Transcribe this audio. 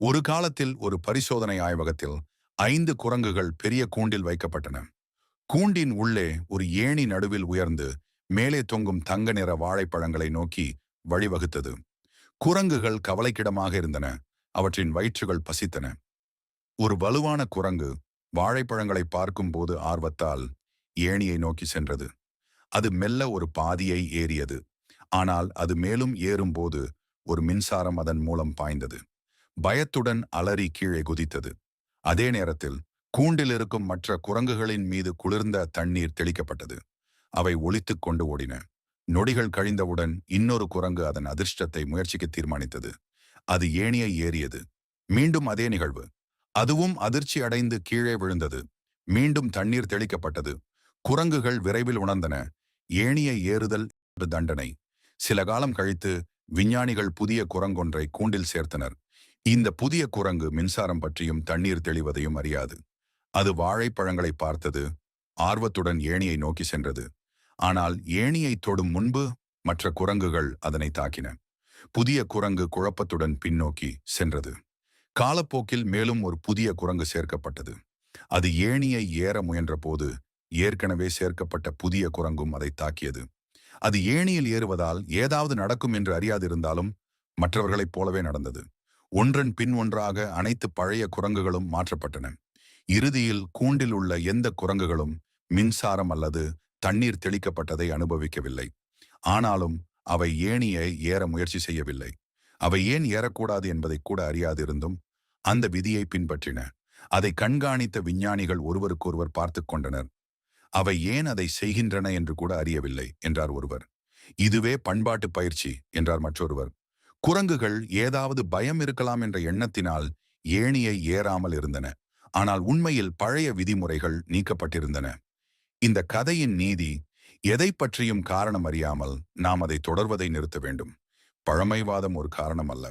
ஒரு காலத்தில் ஒரு பரிசோதனை ஆய்வகத்தில் ஐந்து குரங்குகள் பெரிய கூண்டில் வைக்கப்பட்டன. கூண்டின் உள்ளே ஒரு ஏணி நடுவில் உயர்ந்து மேலே தொங்கும் தங்க நிற வாழைப்பழங்களை நோக்கி வழிவகுத்தது. குரங்குகள் கவலைக்கிடமாக இருந்தன. அவற்றின் வயிற்றுகள் பசித்தன. ஒரு வலுவான குரங்கு வாழைப்பழங்களை பார்க்கும்போது ஆர்வத்தால் ஏணியை நோக்கி சென்றது. அது மெல்ல ஒரு பாதியை ஏறியது. ஆனால் அது மேலும் ஏறும்போது ஒரு மின்சாரம் அதன் மூலம் பாய்ந்தது. பயத்துடன் அலறி கீழே குதித்தது. அதே நேரத்தில் கூண்டில் இருக்கும் மற்ற குரங்குகளின் மீது குளிர்ந்த தண்ணீர் தெளிக்கப்பட்டது. அவை ஒளித்துக் கொண்டு ஓடின. நொடிகள் கழிந்தவுடன் இன்னொரு குரங்கு அதன் அதிர்ஷ்டத்தை முயற்சிக்க தீர்மானித்தது. அது ஏணியை ஏறியது. மீண்டும் அதே நிகழ்வு. அதுவும் அதிர்ச்சி அடைந்து கீழே விழுந்தது. மீண்டும் தண்ணீர் தெளிக்கப்பட்டது. குரங்குகள் விரைவில் உணர்ந்தன. ஏணியை ஏறுதல் தண்டனை. சில காலம் கழித்து விஞ்ஞானிகள் புதிய குரங்கொன்றை கூண்டில் சேர்த்தனர். இந்த புதிய குரங்கு மின்சாரம் பற்றியும் தண்ணீர் தெளிவதையும் அறியாது. அது வாழைப்பழங்களை பார்த்தது ஆர்வத்துடன் ஏணியை நோக்கி சென்றது. ஆனால் ஏணியை தொடும் முன்பு மற்ற குரங்குகள் அதனை தாக்கின. புதிய குரங்கு குழப்பத்துடன் பின்னோக்கி சென்றது. காலப்போக்கில் மேலும் ஒரு புதிய குரங்கு சேர்க்கப்பட்டது. அது ஏணியை ஏற முயன்றபோது ஏற்கனவே சேர்க்கப்பட்ட புதிய குரங்கும் அதை தாக்கியது. அது ஏணியில் ஏறுவதால் ஏதாவது நடக்கும் என்று அறியாதிருந்தாலும் மற்றவர்களைப் போலவே நடந்தது. ஒன்றன் பின் ஒன்றாக அனைத்து பழைய குரங்குகளும் மாற்றப்பட்டன. இறுதியில் கூண்டில் உள்ள எந்த குரங்குகளும் மின்சாரம் அல்லது தண்ணீர் தெளிக்கப்பட்டதை அனுபவிக்கவில்லை. ஆனாலும் அவை ஏணியை ஏற முயற்சி செய்யவில்லை. அவை ஏன் ஏறக்கூடாது என்பதை கூட அறியாதிருந்தும் அந்த விதியை பின்பற்றின. அதை கண்காணித்த விஞ்ஞானிகள் ஒருவருக்கொருவர் பார்த்து கொண்டனர். அவை ஏன் அதை செய்கின்றன என்று கூட அறியவில்லை என்றார் ஒருவர். இதுவே பண்பாட்டு பயிற்சி என்றார் மற்றொருவர். குரங்குகள் ஏதாவது பயம் இருக்கலாம் என்ற எண்ணத்தினால் ஏணியை ஏறாமல் இருந்தன. ஆனால் உண்மையில் பழைய விதிமுறைகள் நீக்கப்பட்டிருந்தன. இந்த கதையின் நீதி எதை பற்றியும் காரணம் அறியாமல் நாம் அதை தொடர்வதை நிறுத்த வேண்டும். பழமைவாதம் ஒரு காரணம் அல்ல.